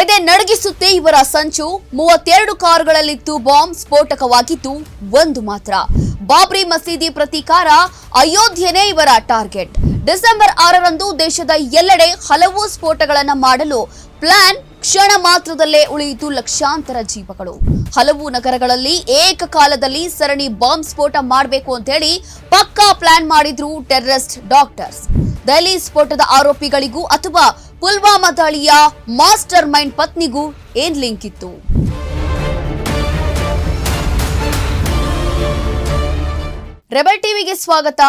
ಎದೆ ನಡಗಿಸುತ್ತೆ ಇವರ ಸಂಚು. ಮೂವತ್ತೆರಡು ಕಾರುಗಳಲ್ಲಿತ್ತು ಬಾಂಬ್ ಸ್ಫೋಟಕವಾಗಿದ್ದು ಒಂದು ಮಾತ್ರ. ಬಾಬ್ರಿ ಮಸೀದಿ ಪ್ರತೀಕಾರ ಅಯೋಧ್ಯೆನೇ ಇವರ ಟಾರ್ಗೆಟ್. ಡಿಸೆಂಬರ್ ಆರರಂದು ದೇಶದ ಎಲ್ಲೆಡೆ ಹಲವು ಸ್ಫೋಟಗಳನ್ನು ಮಾಡಲು ಪ್ಲಾನ್. ಕ್ಷಣ ಮಾತ್ರದಲ್ಲೇ ಉಳಿಯಿತು ಲಕ್ಷಾಂತರ ಜೀವಗಳು. ಹಲವು ನಗರಗಳಲ್ಲಿ ಏಕಕಾಲದಲ್ಲಿ ಸರಣಿ ಬಾಂಬ್ ಸ್ಫೋಟ ಮಾಡಬೇಕು ಅಂತ ಹೇಳಿ ಪಕ್ಕಾ ಪ್ಲಾನ್ ಮಾಡಿದ್ರು ಟೆರರಿಸ್ಟ್ ಡಾಕ್ಟರ್ಸ್. ದೆಹಲಿ ಸ್ಫೋಟದ ಆರೋಪಿಗಳಿಗೂ ಅಥವಾ ಪುಲ್ವಾಮಾ ದಾಳಿಯ ಮಾಸ್ಟರ್ ಮೈಂಡ್ ಪತ್ನಿಗೂ ಏನ್ ಲಿಂಕ್ ಇತ್ತು? ರೆಬಲ್ ಟಿವಿಗೆ ಸ್ವಾಗತ.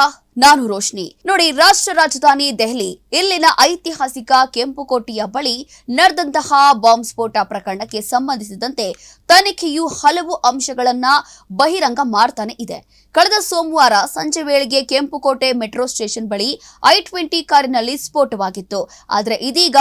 ನಾನು ರೋಶ್ನಿ. ನೋಡಿ, ರಾಷ್ಟ್ರ ರಾಜಧಾನಿ ದೆಹಲಿ, ಇಲ್ಲಿನ ಐತಿಹಾಸಿಕ ಕೆಂಪುಕೋಟೆಯ ಬಳಿ ನಡೆದಂತಹ ಬಾಂಬ್ ಸ್ಫೋಟ ಪ್ರಕರಣಕ್ಕೆ ಸಂಬಂಧಿಸಿದಂತೆ ತನಿಖೆಯು ಹಲವು ಅಂಶಗಳನ್ನ ಬಹಿರಂಗ ಮಾಡ್ತಾನೆ ಇದೆ. ಕಳೆದ ಸೋಮವಾರ ಸಂಜೆ ವೇಳೆಗೆ ಕೆಂಪುಕೋಟೆ ಮೆಟ್ರೋ ಸ್ಟೇಷನ್ ಬಳಿ ಐ ಟ್ವೆಂಟಿ ಕಾರಿನಲ್ಲಿ ಸ್ಫೋಟವಾಗಿತ್ತು. ಆದರೆ ಇದೀಗ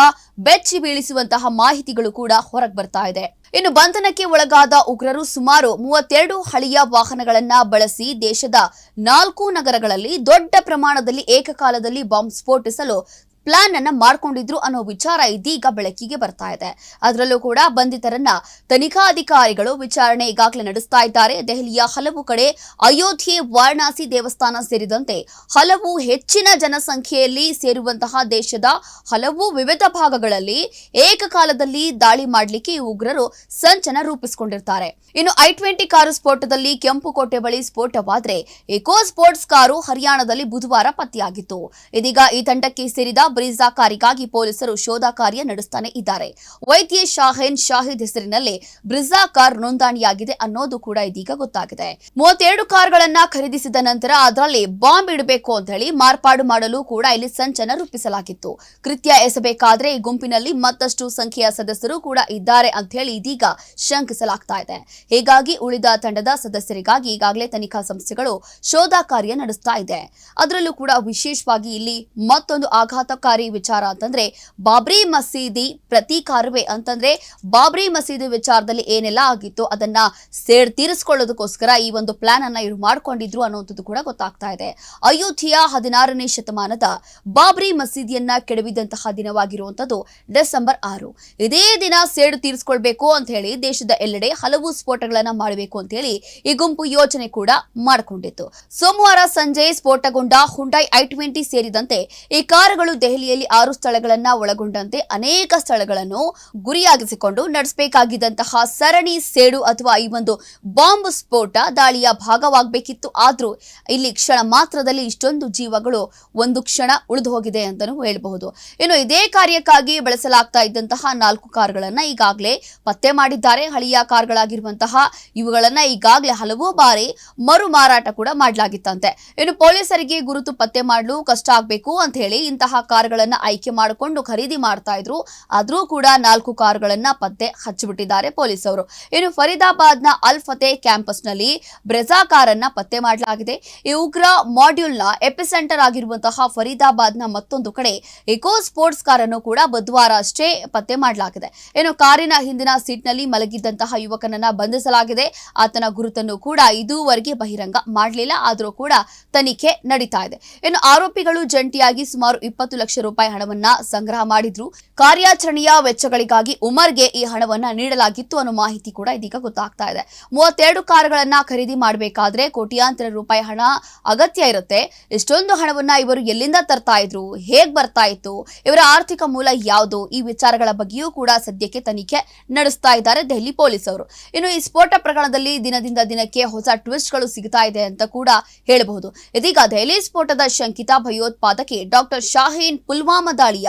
ಬೆಚ್ಚಿ ಬೀಳಿಸುವಂತಹ ಮಾಹಿತಿಗಳು ಕೂಡ ಹೊರಗೆ ಬರ್ತಾ ಇದೆ. ಇನ್ನು ಬಂಧನಕ್ಕೆ ಒಳಗಾದ ಉಗ್ರರು ಸುಮಾರು ಮೂವತ್ತೆರಡು ಹಳೆಯ ವಾಹನಗಳನ್ನ ಬಳಸಿ ದೇಶದ ನಾಲ್ಕು ನಗರಗಳಲ್ಲಿ ದೊಡ್ಡ ಪ್ರಮಾಣದಲ್ಲಿ ಏಕಕಾಲದಲ್ಲಿ ಬಾಂಬ್ ಸ್ಫೋಟಿಸಲು ಪ್ಲಾನ್ ಅನ್ನ ಮಾಡ್ಕೊಂಡಿದ್ರು ಅನ್ನೋ ವಿಚಾರ ಇದೀಗ ಬೆಳಕಿಗೆ ಬರ್ತಾ ಇದೆ. ಅದರಲ್ಲೂ ಕೂಡ ಬಂಧಿತರನ್ನ ತನಿಖಾಧಿಕಾರಿಗಳು ವಿಚಾರಣೆ ಈಗಾಗಲೇ ನಡೆಸ್ತಾ ಇದ್ದಾರೆ. ದೆಹಲಿಯ ಹಲವು ಕಡೆ ಅಯೋಧ್ಯೆ, ವಾರಣಾಸಿ ದೇವಸ್ಥಾನ ಸೇರಿದಂತೆ ಹಲವು ಹೆಚ್ಚಿನ ಜನಸಂಖ್ಯೆಯಲ್ಲಿ ಸೇರುವಂತಹ ದೇಶದ ಹಲವು ವಿವಿಧ ಭಾಗಗಳಲ್ಲಿ ಏಕಕಾಲದಲ್ಲಿ ದಾಳಿ ಮಾಡಲಿಕ್ಕೆ ಉಗ್ರರು ಸಂಚನ ರೂಪಿಸಿಕೊಂಡಿರ್ತಾರೆ. ಇನ್ನು ಐ ಟ್ವೆಂಟಿ ಕಾರು ಸ್ಫೋಟದಲ್ಲಿ ಕೆಂಪುಕೋಟೆ ಬಳಿ ಸ್ಫೋಟವಾದ್ರೆ, ಎಕೋ ಸ್ಪೋರ್ಟ್ಸ್ ಕಾರು ಹರಿಯಾಣದಲ್ಲಿ ಬುಧವಾರ ಪತ್ತೆಯಾಗಿತ್ತು. ಇದೀಗ ಈ ತಂಡಕ್ಕೆ ಸೇರಿದ ಬ್ರೀಜಾ ಕಾರಿಗಾಗಿ ಪೊಲೀಸರು ಶೋಧ ಕಾರ್ಯ ನಡೆಸ್ತಾನೆ ಇದ್ದಾರೆ. ವೈದ್ಯ ಶಾಹೇನ್ ಶಾಹಿದ್ ಹೆಸರಿನಲ್ಲಿ ಬ್ರಿಜಾ ಕಾರ್ ನೋಂದಣಿಯಾಗಿದೆ ಅನ್ನೋದು ಕೂಡ ಇದೀಗ ಗೊತ್ತಾಗಿದೆ. ಮೂವತ್ತೆರಡು ಕಾರ್ಗಳನ್ನ ಖರೀದಿಸಿದ ನಂತರ ಅದರಲ್ಲಿ ಬಾಂಬ್ ಇಡಬೇಕು ಅಂತ ಹೇಳಿ ಮಾರ್ಪಾಡು ಮಾಡಲು ಕೂಡ ಇಲ್ಲಿ ಸಂಚನ ರೂಪಿಸಲಾಗಿತ್ತು. ಕೃತ್ಯ ಎಸಬೇಕಾದ್ರೆ ಈ ಗುಂಪಿನಲ್ಲಿ ಮತ್ತಷ್ಟು ಸಂಖ್ಯೆಯ ಸದಸ್ಯರು ಕೂಡ ಇದ್ದಾರೆ ಅಂತ ಹೇಳಿ ಇದೀಗ ಶಂಕಿಸಲಾಗ್ತಾ ಇದೆ. ಹೀಗಾಗಿ ಉಳಿದ ತಂಡದ ಸದಸ್ಯರಿಗಾಗಿ ಈಗಾಗಲೇ ತನಿಖಾ ಸಂಸ್ಥೆಗಳು ಶೋಧ ಕಾರ್ಯ ನಡೆಸ್ತಾ ಇದೆ. ಅದರಲ್ಲೂ ಕೂಡ ವಿಶೇಷವಾಗಿ ಇಲ್ಲಿ ಮತ್ತೊಂದು ಆಘಾತಕಾರಿ ವಿಚಾರ ಅಂತಂದ್ರೆ ಬಾಬ್ರಿ ಮಸೀದಿ ಪ್ರತೀಕಾರವೇ ಅಂತಂದ್ರೆ ಬಾಬ್ರಿ ಮಸೀದಿ ವಿಚಾರದಲ್ಲಿ ಏನೆಲ್ಲ ಆಗಿತ್ತು ಅದನ್ನ ಸೇಡ್ ತೀರಿಸಿಕೊಳ್ಳೋದಕ್ಕೋಸ್ಕರ ಈ ಒಂದು ಪ್ಲಾನ್ ಅನ್ನ ಇವ್ರು ಮಾಡ್ಕೊಂಡಿದ್ರು ಅನ್ನುವಂಥದ್ದು ಕೂಡ ಗೊತ್ತಾಗ್ತಾ ಇದೆ. ಅಯೋಧ್ಯೆಯ ಹದಿನಾರನೇ ಶತಮಾನದ ಬಾಬ್ರಿ ಮಸೀದಿಯನ್ನ ಕೆಡವಿದಂತಹ ದಿನವಾಗಿರುವಂತದ್ದು ಡಿಸೆಂಬರ್ ಆರು. ಇದೇ ದಿನ ಸೇಡು ತೀರಿಸಿಕೊಳ್ಬೇಕು ಅಂತ ಹೇಳಿ ದೇಶದ ಎಲ್ಲೆಡೆ ಹಲವು ಸ್ಫೋಟಗಳನ್ನ ಮಾಡಬೇಕು ಅಂತ ಹೇಳಿ ಈ ಗುಂಪು ಯೋಜನೆ ಕೂಡ ಮಾಡಿಕೊಂಡಿತ್ತು. ಸೋಮವಾರ ಸಂಜೆ ಸ್ಫೋಟಗೊಂಡ ಹುಂಡೈ ಐ ಟ್ವೆಂಟಿ ಸೇರಿದಂತೆ ಈ ಕಾರುಗಳು ದೆಹಲಿಯಲ್ಲಿ ಆರು ಸ್ಥಳಗಳನ್ನ ಒಳಗೊಂಡಂತೆ ಅನೇಕ ಸ್ಥಳಗಳನ್ನು ಗುರಿಯಾಗಿಸಿಕೊಂಡು ನಡೆಸಬೇಕಾಗಿದ್ದಂತಹ ಸರಣಿ ಸೇಡು ಅಥವಾ ಈ ಒಂದು ಬಾಂಬ್ ಸ್ಫೋಟ ದಾಳಿಯ ಭಾಗವಾಗಬೇಕಿತ್ತು. ಆದರೂ ಇಲ್ಲಿ ಕ್ಷಣ ಮಾತ್ರದಲ್ಲಿ ಇಷ್ಟೊಂದು ಜೀವಗಳು ಒಂದು ಕ್ಷಣ ಉಳಿದು ಹೋಗಿದೆ ಅಂತಾನೂ ಹೇಳಬಹುದು. ಇನ್ನು ಇದೇ ಕಾರ್ಯಕ್ಕಾಗಿ ಬಳಸಲಾಗ್ತಾ ಇದ್ದಂತಹ ನಾಲ್ಕು ಕಾರ್ಗಳನ್ನ ಈಗಾಗಲೇ ಪತ್ತೆ ಮಾಡಿದ್ದಾರೆ. ಹಳೆಯ ಕಾರ್ಗಳಾಗಿರುವಂತಹ ಇವುಗಳನ್ನ ಈಗಾಗಲೇ ಹಲವು ಬಾರಿ ಮರು ಮಾರಾಟ ಕೂಡ ಮಾಡಲಾಗಿತ್ತಂತೆ. ಇನ್ನು ಪೊಲೀಸರಿಗೆ ಗುರುತು ಪತ್ತೆ ಮಾಡಲು ಕಷ್ಟ ಆಗಬೇಕು ಅಂತ ಹೇಳಿ ಇಂತಹ ಕಾರುಗಳನ್ನ ಆಯ್ಕೆ ಮಾಡಿಕೊಂಡು ಖರೀದಿ ಮಾಡ್ತಾ ಇದ್ರು. ಆದ್ರೂ ಕೂಡ ನಾಲ್ಕು ಕಾರ್ಗಳನ್ನ ಪತ್ತೆ ಹಚ್ಚಿಬಿಟ್ಟಿದ್ದಾರೆ ಪೊಲೀಸರು ಇನ್ನು ಫರೀದಾಬಾದ್ನ ಅಲ್ ಫತೆ ಕ್ಯಾಂಪಸ್ನಲ್ಲಿ ಬ್ರೆಜಾ ಕಾರನ್ನ ಪತ್ತೆ ಮಾಡಲಾಗಿದೆ. ಈ ಉಗ್ರ ಮಾಡ್ಯೂಲ್ನ ಎಪಿಸೆಂಟರ್ ಆಗಿರುವಂತಹ ಫರೀದಾಬಾದ್ನ ಮತ್ತೊಂದು ಕಡೆ ಎಕೋ ಸ್ಪೋರ್ಟ್ಸ್ ಕಾರನ್ನು ಕೂಡ ಬುಧವಾರ ಅಷ್ಟೇ ಪತ್ತೆ ಮಾಡಲಾಗಿದೆ. ಏನು ಕಾರಿನ ಹಿಂದಿನ ಸೀಟ್ನಲ್ಲಿ ಮಲಗಿದ್ದಂತಹ ಯುವಕನನ್ನ ಬಂಧಿಸಲಾಗಿದೆ. ಆತನ ಗುರುತನ್ನು ಕೂಡ ಇದುವರೆಗೆ ಬಹಿರಂಗ ಮಾಡಲಿಲ್ಲ. ಆದರೂ ಕೂಡ ತನಿಖೆ ನಡೀತಾ ಇದೆ. ಇನ್ನು ಆರೋಪಿಗಳು ಜಂಟಿಯಾಗಿ ಸುಮಾರು ಇಪ್ಪತ್ತು ಲಕ್ಷ ರೂಪಾಯಿ ಹಣವನ್ನ ಸಂಗ್ರಹ ಮಾಡಿದ್ರು. ಕಾರ್ಯಾಚರಣೆಯ ವೆಚ್ಚಗಳಿಗಾಗಿ ಉಮರ್ಗೆ ಈ ಹಣವನ್ನ ನೀಡಲಾಗಿತ್ತು ಅನ್ನೋ ಮಾಹಿತಿ ಕೂಡ ಇದೀಗ ಗೊತ್ತಾಗ್ತಾ ಇದೆ. ಮೂವತ್ತೆರಡು ಕಾರುಗಳನ್ನ ಖರೀದಿ ಮಾಡಬೇಕಾದ್ರೆ ಕೋಟ್ಯಾಂತರ ರೂಪಾಯಿ ಹಣ ಅಗತ್ಯ ಇರುತ್ತೆ. ಇಷ್ಟೊಂದು ಹಣವನ್ನ ಇವರು ಎಲ್ಲಿಂದ ತರ್ತಾ ಇದ್ರು? ಹೇಗ್ ಬರ್ತಾ ಇತ್ತು? ಇವರ ಆರ್ಥಿಕ ಮೂಲ ಯಾವುದು? ಈ ವಿಚಾರಗಳ ಬಗ್ಗೆಯೂ ಕೂಡ ಸದ್ಯಕ್ಕೆ ತನಿಖೆ ನಡೆಸ್ತಾ ಇದ್ದಾರೆ ದೆಹಲಿ ಪೊಲೀಸರು ಇನ್ನು ಈ ಸ್ಫೋಟ ಪ್ರಕರಣದಲ್ಲಿ ದಿನದಿಂದ ದಿನಕ್ಕೆ ಹೊಸ ಟ್ವಿಸ್ಟ್ಗಳು ಸಿಗ್ತಾ ಇದೆ ಅಂತ ಕೂಡ ಹೇಳಬಹುದು. ಇದೀಗ ದೆಹಲಿ ಸ್ಫೋಟದ ಶಂಕಿತ ಭಯೋತ್ಪಾದಕಿ ಡಾಕ್ಟರ್ ಶಾಹೀನ್ ಪುಲ್ವಾಮಾ ದಾಳಿಯ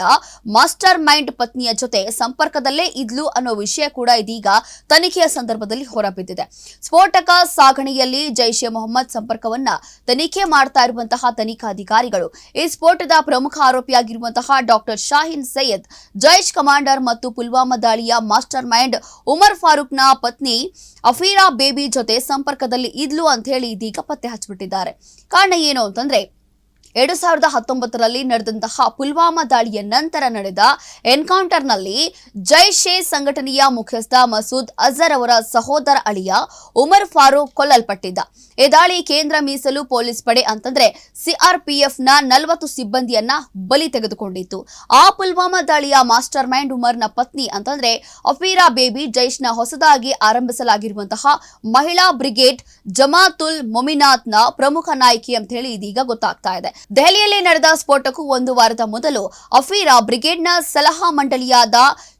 ಮಾಸ್ಟರ್ ಮೈಂಡ್ ಪತ್ನಿಯ ಜೊತೆ ಸಂಪರ್ಕದಲ್ಲೇ ಇದ್ಲು ಅನ್ನೋ ವಿಷಯ ಕೂಡ ಇದೀಗ ತನಿಖೆಯ ಸಂದರ್ಭದಲ್ಲಿ ಹೊರಬಿದ್ದಿದೆ. ಸ್ಫೋಟಕ ಸಾಗಣೆಯಲ್ಲಿ ಜೈಷ್ ಎ ಮೊಹಮ್ಮದ್ ಸಂಪರ್ಕವನ್ನ ತನಿಖೆ ಮಾಡ್ತಾ ಇರುವಂತಹ ತನಿಖಾಧಿಕಾರಿಗಳು, ಈ ಸ್ಫೋಟದ ಪ್ರಮುಖ ಆರೋಪಿಯಾಗಿರುವಂತಹ ಡಾಕ್ಟರ್ ಶಾಹಿನ್ ಸೈಯದ್, ಜೈಷ್ ಕಮಾಂಡರ್ ಮತ್ತು ಪುಲ್ವಾಮಾ ದಾಳಿಯ ಮಾಸ್ಟರ್ ಮೈಂಡ್ ಉಮರ್ ಫಾರೂಕ್ನ ಪತ್ನಿ ಅಫೀರಾ ಬೇಬಿ ಜೊತೆ ಸಂಪರ್ಕದಲ್ಲಿ ಇದ್ಲು ಅಂತ ಹೇಳಿ ಇದೀಗ ಪತ್ತೆ ಹಚ್ಚಿಬಿಟ್ಟಿದ್ದಾರೆ. ಕಾರಣ ಏನು ಅಂತಂದ್ರೆ ಎರಡು ಸಾವಿರದ ಹತ್ತೊಂಬತ್ತರಲ್ಲಿ ನಡೆದಂತಹ ಪುಲ್ವಾಮಾ ದಾಳಿಯ ನಂತರ ನಡೆದ ಎನ್ಕೌಂಟರ್ನಲ್ಲಿ ಜೈಷ್ ಎ ಸಂಘಟನೆಯ ಮುಖ್ಯಸ್ಥ ಮಸೂದ್ ಅಜರ್ ಅವರ ಸಹೋದರ ಅಳಿಯ ಉಮರ್ ಫಾರೂಕ್ ಕೊಲ್ಲಲ್ಪಟ್ಟಿದ್ದ. ಈ ದಾಳಿ ಕೇಂದ್ರ ಮೀಸಲು ಪೊಲೀಸ್ ಪಡೆ ಅಂತಂದ್ರೆ ಸಿಆರ್ಪಿಎಫ್ನ ನಲವತ್ತು ಸಿಬ್ಬಂದಿಯನ್ನ ಬಲಿ ತೆಗೆದುಕೊಂಡಿತ್ತು. ಆ ಪುಲ್ವಾಮಾ ದಾಳಿಯ ಮಾಸ್ಟರ್ ಮೈಂಡ್ ಉಮರ್ನ ಪತ್ನಿ ಅಂತಂದ್ರೆ ಅಫೀರಾ ಬೇಬಿ ಜೈಷ್ನ ಹೊಸದಾಗಿ ಆರಂಭಿಸಲಾಗಿರುವಂತಹ ಮಹಿಳಾ ಬ್ರಿಗೇಡ್ ಜಮಾತುಲ್ ಮೊಮಿನಾತ್ನ ಪ್ರಮುಖ ನಾಯಕಿ ಅಂತ ಹೇಳಿ ಇದೀಗ ಗೊತ್ತಾಗ್ತಾ ಇದೆ. ದೆಹಲಿಯಲ್ಲಿ ನಡೆದ ಸ್ಫೋಟಕ್ಕೂ ಒಂದು ವಾರದ ಮೊದಲು ಅಫೀರಾ ಬ್ರಿಗೇಡ್ನ ಸಲಹಾ ಮಂಡಳಿಯಾದ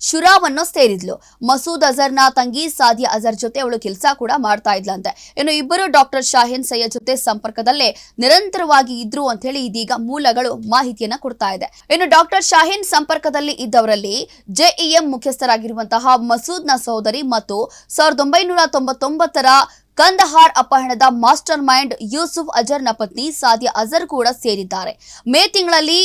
ಶುರಾವನ್ನು ಸೇರಿದ್ಲು. ಮಸೂದ್ ಅಜರ್ನ ತಂಗಿ ಸಾದಿಯಾ ಅಜರ್ ಜೊತೆ ಅವಳು ಕೆಲಸ ಕೂಡ ಮಾಡ್ತಾ ಇದ್ಲಂತೆ. ಇನ್ನು ಇಬ್ಬರು ಡಾಕ್ಟರ್ ಶಾಹಿನ್ ಸಯ್ಯದ್ ಜೊತೆ ಸಂಪರ್ಕದಲ್ಲೇ ನಿರಂತರವಾಗಿ ಇದ್ರು ಅಂತ ಹೇಳಿ ಇದೀಗ ಮೂಲಗಳು ಮಾಹಿತಿಯನ್ನ ಕೊಡ್ತಾ ಇದೆ. ಇನ್ನು ಡಾಕ್ಟರ್ ಶಾಹಿನ್ ಸಂಪರ್ಕದಲ್ಲಿ ಇದ್ದವರಲ್ಲಿ ಜೆಇಎಂ ಮುಖ್ಯಸ್ಥರಾಗಿರುವಂತಹ ಮಸೂದ್ನ ಸಹೋದರಿ ಮತ್ತು ಸಾವಿರದ ಒಂಬೈನೂರ ತೊಂಬತ್ತೊಂಬತ್ತರ ಕಂದಹಾರ್ ಅಪಹರಣದ ಮಾಸ್ಟರ್ ಮೈಂಡ್ ಯೂಸುಫ್ ಅಜರ್ನ ಪತ್ನಿ ಸಾದಿಯಾ ಅಜರ್ ಕೂಡ ಸೇರಿದ್ದಾರೆ. ಮೇ ತಿಂಗಳಲ್ಲಿ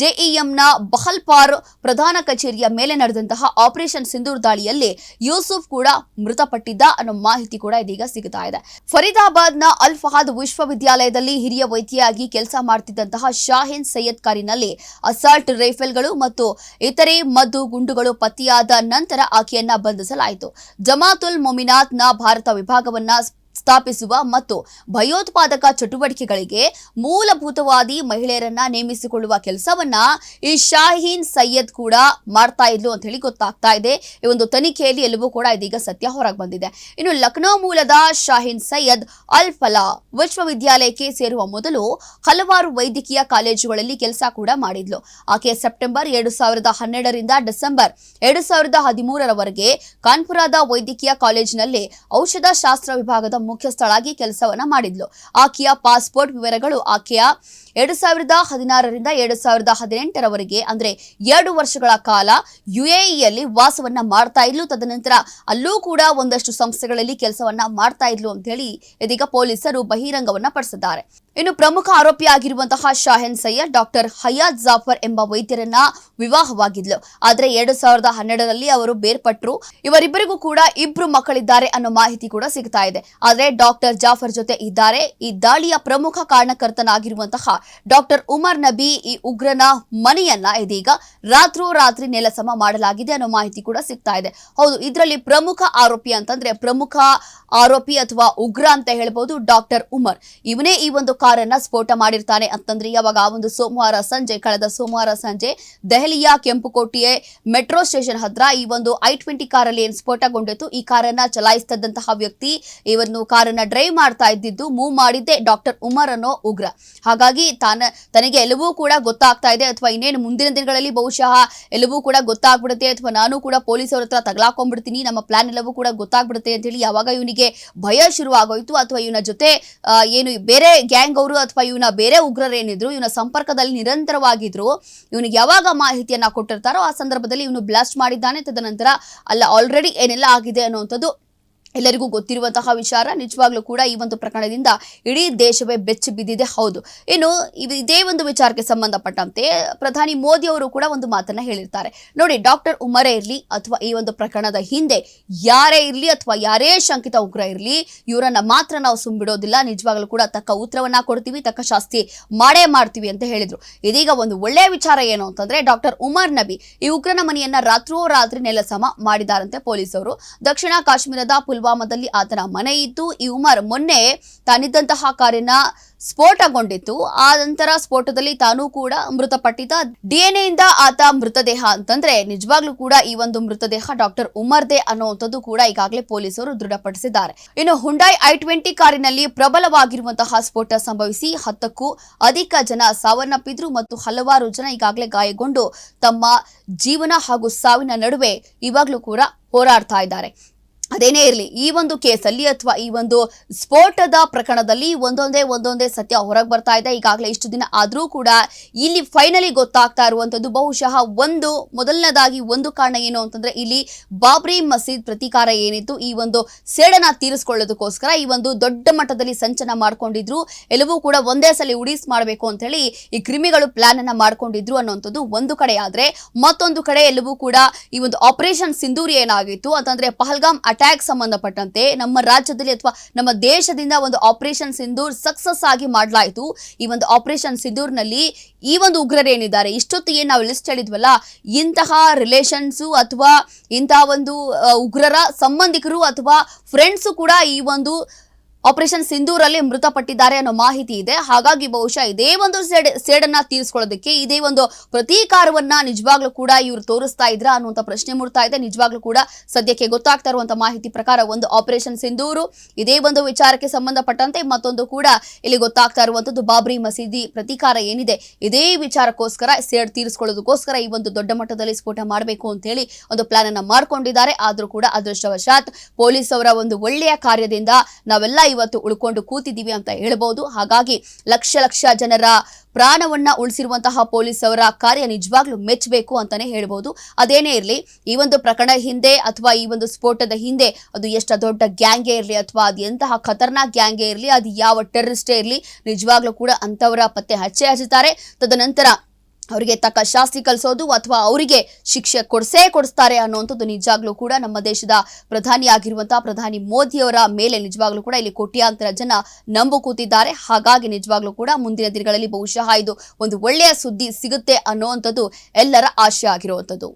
ಜೆಇಎಂನ ಬಹಲ್ಪಾರ್ ಪ್ರಧಾನ ಕಚೇರಿಯ ಮೇಲೆ ನಡೆದಂತಹ ಆಪರೇಷನ್ ಸಿಂಧೂರ್ ದಾಳಿಯಲ್ಲಿ ಯೂಸುಫ್ ಕೂಡ ಮೃತಪಟ್ಟಿದ್ದ ಅನ್ನೋ ಮಾಹಿತಿ ಕೂಡ ಇದೀಗ ಸಿಗ್ತಾ ಇದೆ. ಫರೀದಾಬಾದ್ನ ಅಲ್ ಫಹಾದ್ ವಿಶ್ವವಿದ್ಯಾಲಯದಲ್ಲಿ ಹಿರಿಯ ವೈದ್ಯೆಯಾಗಿ ಕೆಲಸ ಮಾಡ್ತಿದ್ದಂತಹ ಶಾಹಿನ್ ಸೈಯದ್ ಕಾರಿನಲ್ಲಿ ಅಸಾಲ್ಟ್ ರೈಫಲ್ಗಳು ಮತ್ತು ಇತರೆ ಮದ್ದು ಗುಂಡುಗಳು ಪತ್ತೆಯಾದ ನಂತರ ಆಕೆಯನ್ನ ಬಂಧಿಸಲಾಯಿತು. ಜಮಾತುಲ್ ಮೊಮಿನಾತ್ನ ಭಾರತ ವಿಭಾಗವನ್ನ ಸ್ಥಾಪಿಸುವ ಮತ್ತು ಭಯೋತ್ಪಾದಕ ಚಟುವಟಿಕೆಗಳಿಗೆ ಮೂಲಭೂತವಾದಿ ಮಹಿಳೆಯರನ್ನ ನೇಮಿಸಿಕೊಳ್ಳುವ ಕೆಲಸವನ್ನ ಈ ಶಾಹೀನ್ ಸೈಯದ್ ಕೂಡ ಮಾಡ್ತಾ ಇದ್ಲು ಅಂತ ಹೇಳಿ ಗೊತ್ತಾಗ್ತಾ ಇದೆ. ಈ ಒಂದು ತನಿಖೆಯಲ್ಲಿ ಎಲ್ಲವೂ ಕೂಡ ಇದೀಗ ಸತ್ಯ ಹೊರಗೆ ಬಂದಿದೆ. ಇನ್ನು ಲಕ್ನೋ ಮೂಲದ ಶಾಹೀನ್ ಸೈಯದ್ ಅಲ್ ಫಲಾ ವಿಶ್ವವಿದ್ಯಾಲಯಕ್ಕೆ ಸೇರುವ ಮೊದಲು ಹಲವಾರು ವೈದ್ಯಕೀಯ ಕಾಲೇಜುಗಳಲ್ಲಿ ಕೆಲಸ ಕೂಡ ಮಾಡಿದ್ಲು. ಆಕೆ ಸೆಪ್ಟೆಂಬರ್ ಎರಡು ಸಾವಿರದ ಹನ್ನೆರಡರಿಂದ ಡಿಸೆಂಬರ್ ಎರಡು ಸಾವಿರದ ಹದಿಮೂರರವರೆಗೆ ಕಾನ್ಪುರದ ವೈದ್ಯಕೀಯ ಕಾಲೇಜಿನಲ್ಲಿ ಔಷಧ ಶಾಸ್ತ್ರ ವಿಭಾಗದ ಮುಖ್ಯಸ್ಥಳಾಗಿ ಕೆಲಸವನ್ನ ಮಾಡಿದ್ಲು. ಆಕೆಯ ಪಾಸ್ಪೋರ್ಟ್ ವಿವರಗಳು ಆಕೆಯ ಎರಡು ಸಾವಿರದ ಹದಿನಾರರಿಂದ ಎರಡು ಸಾವಿರದ ಹದಿನೆಂಟರವರೆಗೆ, ಅಂದ್ರೆ ಎರಡು ವರ್ಷಗಳ ಕಾಲ ಯುಎಇಯಲ್ಲಿ ವಾಸವನ್ನ ಮಾಡ್ತಾ ಇದ್ಲು. ತದನಂತರ ಅಲ್ಲೂ ಕೂಡ ಒಂದಷ್ಟು ಸಂಸ್ಥೆಗಳಲ್ಲಿ ಕೆಲಸವನ್ನ ಮಾಡ್ತಾ ಇದ್ಲು ಅಂತ ಹೇಳಿ ಇದೀಗ ಪೊಲೀಸರು ಬಹಿರಂಗವನ್ನ ಪಡಿಸಿದ್ದಾರೆ. ಇನ್ನು ಪ್ರಮುಖ ಆರೋಪಿಯಾಗಿರುವಂತಹ ಶಾಹೆನ್ ಸಯ್ಯದ್ ಡಾಕ್ಟರ್ ಹಯಾದ್ ಜಾಫರ್ ಎಂಬ ವೈದ್ಯರನ್ನ ವಿವಾಹವಾಗಿದ್ಲು. ಆದ್ರೆ ಎರಡು ಸಾವಿರದ ಹನ್ನೆರಡರಲ್ಲಿ ಅವರು ಬೇರ್ಪಟ್ರು. ಇವರಿಬ್ಬರಿಗೂ ಕೂಡ ಇಬ್ರು ಮಕ್ಕಳಿದ್ದಾರೆ ಅನ್ನೋ ಮಾಹಿತಿ ಕೂಡ ಸಿಗ್ತಾ ಇದೆ. ಆದ್ರೆ ಡಾಕ್ಟರ್ ಜಾಫರ್ ಜೊತೆ ಇದ್ದಾರೆ. ಈ ದಾಳಿಯ ಪ್ರಮುಖ ಕಾರಣಕರ್ತನಾಗಿರುವಂತಹ ಡಾಕ್ಟರ್ ಉಮರ್ ನಬಿ ಈ ಉಗ್ರನ ಮನೆಯನ್ನ ಇದೀಗ ರಾತ್ರೋರಾತ್ರಿ ನೆಲಸಮ ಮಾಡಲಾಗಿದೆ ಅನ್ನೋ ಮಾಹಿತಿ ಕೂಡ ಸಿಗ್ತಾ ಇದೆ. ಹೌದು, ಇದರಲ್ಲಿ ಪ್ರಮುಖ ಆರೋಪಿ ಅಂತಂದ್ರೆ ಪ್ರಮುಖ ಆರೋಪಿ ಅಥವಾ ಉಗ್ರ ಅಂತ ಹೇಳ್ಬಹುದು ಡಾಕ್ಟರ್ ಉಮರ್. ಇವನೇ ಈ ಒಂದು ಕಾರನ್ನ ಸ್ಫೋಟ ಮಾಡಿರ್ತಾನೆ ಅಂತಂದ್ರೆ ಯಾವಾಗ ಆ ಒಂದು ಸೋಮವಾರ ಸಂಜೆ, ಕಳೆದ ಸೋಮವಾರ ಸಂಜೆ ದೆಹಲಿಯ ಕೆಂಪುಕೋಟೆಯ ಮೆಟ್ರೋ ಸ್ಟೇಷನ್ ಹತ್ರ ಈ ಒಂದು ಐ ಟ್ವೆಂಟಿ ಕಾರಲ್ಲಿ ಏನು ಸ್ಫೋಟಗೊಂಡಿತ್ತು, ಈ ಕಾರನ್ನ ಚಲಾಯಿಸ್ತಿದ್ದಂತಹ ವ್ಯಕ್ತಿ ಇವನ್ನು ಕಾರನ್ನ ಡ್ರೈವ್ ಮಾಡ್ತಾ ಇದ್ದಿದ್ದು, ಮೂವ್ ಮಾಡಿದ್ದೆ ಡಾಕ್ಟರ್ ಉಮರ್ ಅನ್ನೋ ಉಗ್ರ. ಹಾಗಾಗಿ ತಾನ, ತನಗೆ ಎಲ್ಲವೂ ಕೂಡ ಗೊತ್ತಾಗ್ತಾ ಇದೆ ಅಥವಾ ಇನ್ನೇನು ಮುಂದಿನ ದಿನಗಳಲ್ಲಿ ಬಹುಶಃ ಎಲ್ಲವೂ ಕೂಡ ಗೊತ್ತಾಗ್ಬಿಡುತ್ತೆ ಅಥವಾ ನಾನು ಕೂಡ ಪೊಲೀಸರ ಹತ್ರ ತಗಲಾಕೊಂಡ್ಬಿಡ್ತೀನಿ, ನಮ್ಮ ಪ್ಲಾನ್ ಎಲ್ಲವೂ ಕೂಡ ಗೊತ್ತಾಗ್ಬಿಡುತ್ತೆ ಅಂತ ಹೇಳಿ ಯಾವಾಗ ಇವನಿಗೆ ಭಯ ಶುರುವಾಗೋಯ್ತು ಅಥವಾ ಇವನ ಜೊತೆ ಏನು ಬೇರೆ ಗ್ಯಾಂಗ್ ಅವರು ಅಥವಾ ಇವನ ಬೇರೆ ಉಗ್ರರೇನಿದ್ರು, ಇವನ ಸಂಪರ್ಕದಲ್ಲಿ ನಿರಂತರವಾಗಿದ್ರು, ಇವನಿಗೆ ಯಾವಾಗ ಮಾಹಿತಿಯನ್ನ ಕೊಟ್ಟಿರ್ತಾರೋ ಆ ಸಂದರ್ಭದಲ್ಲಿ ಇವನು ಬ್ಲಾಸ್ಟ್ ಮಾಡಿದ್ದಾನೆ. ತದನಂತರ ಅಲ್ಲ ಆಲ್ರೆಡಿ ಏನೆಲ್ಲ ಆಗಿದೆ ಅನ್ನುವಂಥದ್ದು ಎಲ್ಲರಿಗೂ ಗೊತ್ತಿರುವಂತಹ ವಿಚಾರ. ನಿಜವಾಗ್ಲೂ ಕೂಡ ಈ ಒಂದು ಪ್ರಕರಣದಿಂದ ಇಡೀ ದೇಶವೇ ಬೆಚ್ಚಿ ಬಿದ್ದಿದೆ. ಹೌದು. ಇನ್ನು ಇದೇ ಒಂದು ವಿಚಾರಕ್ಕೆ ಸಂಬಂಧಪಟ್ಟಂತೆ ಪ್ರಧಾನಿ ಮೋದಿ ಅವರು ಕೂಡ ಒಂದು ಮಾತನ್ನ ಹೇಳಿರ್ತಾರೆ. ನೋಡಿ, ಡಾಕ್ಟರ್ ಉಮರೇ ಇರಲಿ ಅಥವಾ ಈ ಒಂದು ಪ್ರಕರಣದ ಹಿಂದೆ ಯಾರೇ ಇರಲಿ ಅಥವಾ ಯಾರೇ ಶಂಕಿತ ಉಗ್ರ ಇರಲಿ, ಇವರನ್ನ ಮಾತ್ರ ನಾವು ಸುಮ್ಬಿಡೋದಿಲ್ಲ. ನಿಜವಾಗ್ಲೂ ಕೂಡ ತಕ್ಕ ಉತ್ತರವನ್ನ ಕೊಡ್ತೀವಿ, ತಕ್ಕ ಶಾಸ್ತಿ ಮಾಡೇ ಮಾಡ್ತೀವಿ ಅಂತ ಹೇಳಿದ್ರು. ಇದೀಗ ಒಂದು ಒಳ್ಳೆಯ ವಿಚಾರ ಏನು ಅಂತಂದ್ರೆ, ಡಾಕ್ಟರ್ ಉಮರ್ ನಬಿ ಈ ಉಗ್ರನ ಮನೆಯನ್ನ ರಾತ್ರೋರಾತ್ರಿ ನೆಲಸಮ ಮಾಡಿದಾರಂತೆ ಪೊಲೀಸರು. ದಕ್ಷಿಣ ಕಾಶ್ಮೀರದ ಪುಲ್ವಾಮಾದಲ್ಲಿ ಆತನ ಮನೆ ಇತ್ತು. ಈ ಉಮರ್ ಮೊನ್ನೆ ತಾನಿದ್ದಂತಹ ಕಾರಿನ ಸ್ಫೋಟಗೊಂಡಿತ್ತು. ಆ ನಂತರ ಸ್ಫೋಟದಲ್ಲಿ ತಾನೂ ಕೂಡ ಮೃತಪಟ್ಟಿದ್ದ. ಡಿಎನ್ಎ ಇಂದ ಆತ ಮೃತದೇಹ ಅಂತಂದ್ರೆ ನಿಜವಾಗ್ಲೂ ಕೂಡ ಈ ಒಂದು ಮೃತದೇಹ ಡಾಕ್ಟರ್ ಉಮರ್ದೇ ಅನ್ನುವಂಥದ್ದು ಕೂಡ ಈಗಾಗಲೇ ಪೊಲೀಸರು ದೃಢಪಡಿಸಿದ್ದಾರೆ. ಇನ್ನು ಹುಂಡಾಯ್ ಐ ಟ್ವೆಂಟಿ ಕಾರಿನಲ್ಲಿ ಪ್ರಬಲವಾಗಿರುವಂತಹ ಸ್ಫೋಟ ಸಂಭವಿಸಿ ಹತ್ತಕ್ಕೂ ಅಧಿಕ ಜನ ಸಾವನ್ನಪ್ಪಿದ್ರು ಮತ್ತು ಹಲವಾರು ಜನ ಈಗಾಗಲೇ ಗಾಯಗೊಂಡು ತಮ್ಮ ಜೀವನ ಹಾಗೂ ಸಾವಿನ ನಡುವೆ ಇವಾಗ್ಲೂ ಕೂಡ ಹೋರಾಡ್ತಾ ಇದ್ದಾರೆ. ಅದೇನೇ ಇರಲಿ, ಈ ಒಂದು ಕೇಸಲ್ಲಿ ಅಥವಾ ಈ ಒಂದು ಸ್ಫೋಟದ ಪ್ರಕರಣದಲ್ಲಿ ಒಂದೊಂದೇ ಒಂದೊಂದೇ ಸತ್ಯ ಹೊರಗೆ ಬರ್ತಾ ಇದೆ. ಈಗಾಗಲೇ ಇಷ್ಟು ದಿನ ಆದರೂ ಕೂಡ ಇಲ್ಲಿ ಫೈನಲಿ ಗೊತ್ತಾಗ್ತಾ ಇರುವಂಥದ್ದು ಬಹುಶಃ ಒಂದು, ಮೊದಲನೇದಾಗಿ ಒಂದು ಕಾರಣ ಏನು ಅಂತಂದ್ರೆ ಇಲ್ಲಿ ಬಾಬ್ರಿ ಮಸೀದ್ ಪ್ರತೀಕಾರ ಏನಿತ್ತು, ಈ ಒಂದು ಸೇಡನ ತೀರಿಸ್ಕೊಳ್ಳೋದಕ್ಕೋಸ್ಕರ ಈ ಒಂದು ದೊಡ್ಡ ಮಟ್ಟದಲ್ಲಿ ಸಂಚನ ಮಾಡ್ಕೊಂಡಿದ್ರು. ಎಲ್ಲವೂ ಕೂಡ ಒಂದೇ ಸಲ ಉಡೀಸ್ ಮಾಡಬೇಕು ಅಂತ ಈ ಕ್ರಿಮಿಗಳು ಪ್ಲಾನ್ ಅನ್ನ ಮಾಡ್ಕೊಂಡಿದ್ರು ಅನ್ನುವಂಥದ್ದು ಒಂದು ಕಡೆ ಆದರೆ ಮತ್ತೊಂದು ಕಡೆ ಎಲ್ಲವೂ ಕೂಡ ಈ ಒಂದು ಆಪರೇಷನ್ ಸಿಂಧೂರಿ ಏನಾಗಿತ್ತು ಅಂತಂದ್ರೆ ಪಹಲ್ಗಾಮ್ ಅಟ್ಯಾಕ್ ಸಂಬಂಧಪಟ್ಟಂತೆ ನಮ್ಮ ರಾಜ್ಯದಲ್ಲಿ ಅಥವಾ ನಮ್ಮ ದೇಶದಿಂದ ಒಂದು ಆಪರೇಷನ್ ಸಿಂಧೂರ್ ಸಕ್ಸಸ್ ಆಗಿ ಮಾಡಲಾಯಿತು. ಈ ಒಂದು ಆಪರೇಷನ್ ಸಿಂಧೂರ್ನಲ್ಲಿ ಈ ಒಂದು ಉಗ್ರರೇನಿದ್ದಾರೆ ಇಷ್ಟೊತ್ತಿಗೆ ನಾವು ಲಿಸ್ಟ್ ಹೇಳಿದ್ವಲ್ಲ, ಇಂತಹ ರಿಲೇಷನ್ಸು ಅಥವಾ ಇಂತಹ ಒಂದು ಉಗ್ರರ ಸಂಬಂಧಿಕರು ಅಥವಾ ಫ್ರೆಂಡ್ಸು ಕೂಡ ಈ ಒಂದು ಆಪರೇಷನ್ ಸಿಂಧೂರಲ್ಲಿ ಮೃತಪಟ್ಟಿದ್ದಾರೆ ಅನ್ನೋ ಮಾಹಿತಿ ಇದೆ. ಹಾಗಾಗಿ ಬಹುಶಃ ಇದೇ ಒಂದು ಸೇಡ್, ಸೇಡನ್ನ ತೀರಿಸ್ಕೊಳ್ಳೋದಕ್ಕೆ ಇದೇ ಒಂದು ಪ್ರತೀಕಾರವನ್ನ ನಿಜವಾಗ್ಲೂ ಕೂಡ ಇವರು ತೋರಿಸ್ತಾ ಇದ್ರ ಅನ್ನುವಂಥ ಪ್ರಶ್ನೆ ಮೂಡ್ತಾ ಇದೆ. ನಿಜವಾಗ್ಲೂ ಕೂಡ ಸದ್ಯಕ್ಕೆ ಗೊತ್ತಾಗ್ತಾ ಇರುವಂತಹ ಮಾಹಿತಿ ಪ್ರಕಾರ ಒಂದು ಆಪರೇಷನ್ ಸಿಂಧೂರು, ಇದೇ ಒಂದು ವಿಚಾರಕ್ಕೆ ಸಂಬಂಧಪಟ್ಟಂತೆ ಮತ್ತೊಂದು ಕೂಡ ಇಲ್ಲಿ ಗೊತ್ತಾಗ್ತಾ ಇರುವಂತದ್ದು ಬಾಬ್ರಿ ಮಸೀದಿ ಪ್ರತೀಕಾರ ಏನಿದೆ. ಇದೇ ವಿಚಾರಕ್ಕೋಸ್ಕರ ಸೇಡ್ ತೀರಿಸ್ಕೊಳ್ಳೋದಕ್ಕೋಸ್ಕರ ಈ ಒಂದು ದೊಡ್ಡ ಮಟ್ಟದಲ್ಲಿ ಸ್ಫೋಟ ಮಾಡಬೇಕು ಅಂತ ಹೇಳಿ ಒಂದು ಪ್ಲಾನ್ ಅನ್ನ ಮಾಡ್ಕೊಂಡಿದ್ದಾರೆ. ಆದ್ರೂ ಕೂಡ ಅದೃಷ್ಟವಶಾತ್ ಪೊಲೀಸ್ ಅವರ ಒಂದು ಒಳ್ಳೆಯ ಕಾರ್ಯದಿಂದ ನಾವೆಲ್ಲ ಇವತ್ತು ಉಳ್ಕೊಂಡು ಕೂತಿದ್ದೀವಿ ಅಂತ ಹೇಳ್ಬೋದು. ಹಾಗಾಗಿ ಲಕ್ಷ ಲಕ್ಷ ಜನರ ಪ್ರಾಣವನ್ನ ಉಳಿಸಿರುವಂತಹ ಪೊಲೀಸ್ ಅವರ ಕಾರ್ಯ ನಿಜವಾಗ್ಲೂ ಮೆಚ್ಚಬೇಕು ಅಂತಾನೆ ಹೇಳ್ಬೋದು. ಅದೇನೇ ಇರಲಿ, ಈ ಒಂದು ಪ್ರಕರಣ ಹಿಂದೆ ಅಥವಾ ಈ ಒಂದು ಸ್ಫೋಟದ ಹಿಂದೆ ಅದು ಎಷ್ಟು ದೊಡ್ಡ ಗ್ಯಾಂಗೇ ಇರಲಿ ಅಥವಾ ಅದು ಎಂತಹ ಖತರ್ನಾಕ್ ಗ್ಯಾಂಗೇ ಇರಲಿ, ಅದು ಯಾವ ಟೆರರಿಸ್ಟೇ ಇರಲಿ, ನಿಜವಾಗ್ಲೂ ಕೂಡ ಅಂತವರ ಪತ್ತೆ ಹಚ್ಚೆ ಹಚ್ಚುತ್ತಾರೆ. ತದನಂತರ ಅವರಿಗೆ ತಕ್ಕ ಶಾಸ್ತಿ ಕಲಿಸೋದು ಅಥವಾ ಅವರಿಗೆ ಶಿಕ್ಷೆ ಕೊಡಿಸೇ ಕೊಡಿಸ್ತಾರೆ ಅನ್ನುವಂಥದ್ದು ನಿಜವಾಗ್ಲೂ ಕೂಡ ನಮ್ಮ ದೇಶದ ಪ್ರಧಾನಿ ಆಗಿರುವಂತಹ ಪ್ರಧಾನಿ ಮೋದಿಯವರ ಮೇಲೆ ನಿಜವಾಗ್ಲೂ ಕೂಡ ಇಲ್ಲಿ ಕೋಟ್ಯಾಂತರ ಜನ ನಂಬು ಕೂತಿದ್ದಾರೆ ಹಾಗಾಗಿ ನಿಜವಾಗ್ಲೂ ಕೂಡ ಮುಂದಿನ ದಿನಗಳಲ್ಲಿ ಬಹುಶಃ ಇದು ಒಂದು ಒಳ್ಳೆಯ ಸುದ್ದಿ ಸಿಗುತ್ತೆ ಅನ್ನುವಂಥದ್ದು ಎಲ್ಲರ ಆಶೆ ಆಗಿರುವಂಥದ್ದು.